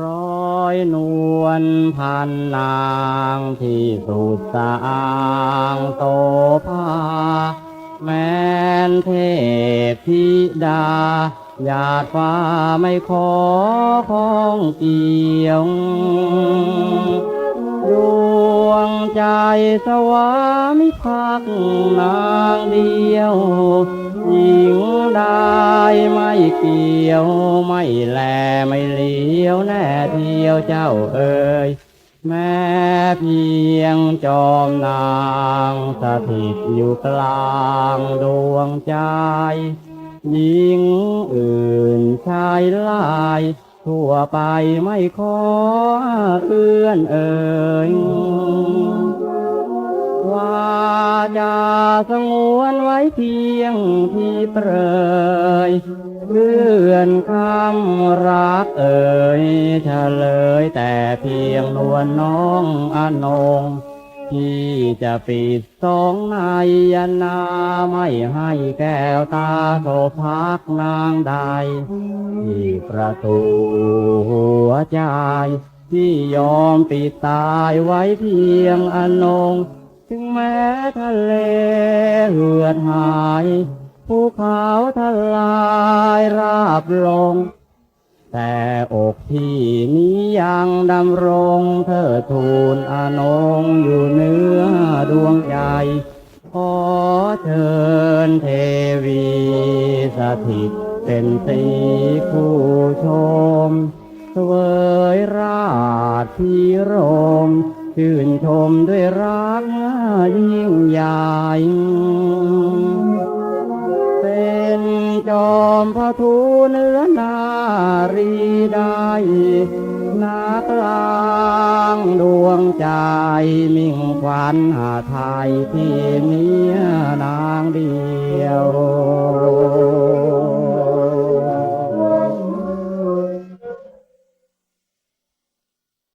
ร้อยนวลพันนางที่สุดสางโตภาแม้นเทพธิดาหยาดฟ้าไม่ขอของเกี่ยวดวงใจสวามิภักดิ์นางเดียว เกี่ยวไม่แลไม่เลี้ยวแน่เที่ยวเจ้าเอ่ยแม้เพียงจอมนางสถิตอยู่กลางดวงใจหญิงอื่นชายลายทั่วไปไม่ขอเอื้อนเอ่ยว่า จะสงวนไว้เพียงที่เปรยเลื่อนคำรักเอ่ยเฉลยแต่เพียงนวลน้องอนงที่จะปิดสองในยนาไม่ให้แก้วตาโสพักนางใด ที่ประตูหัวใจ ที่ยอมปิดตายไว้เพียงอนง ถึงแม้ทะเลเหือดหายภูเขาทลายราบลง แต่อกที่นี้ยังดำรงเธอทูลอานงอยู่เนื้อดวงใจขอเชิญเทวีสถิตเป็นสีคู่ชมเสวยราชพิรม ชื่นชมด้วยรักยิ่งใหญ่เป็นจอมพระทูเนื้อนารีได้นักลางดวงใจมิ่งควันหาไทยที่เมียนางดี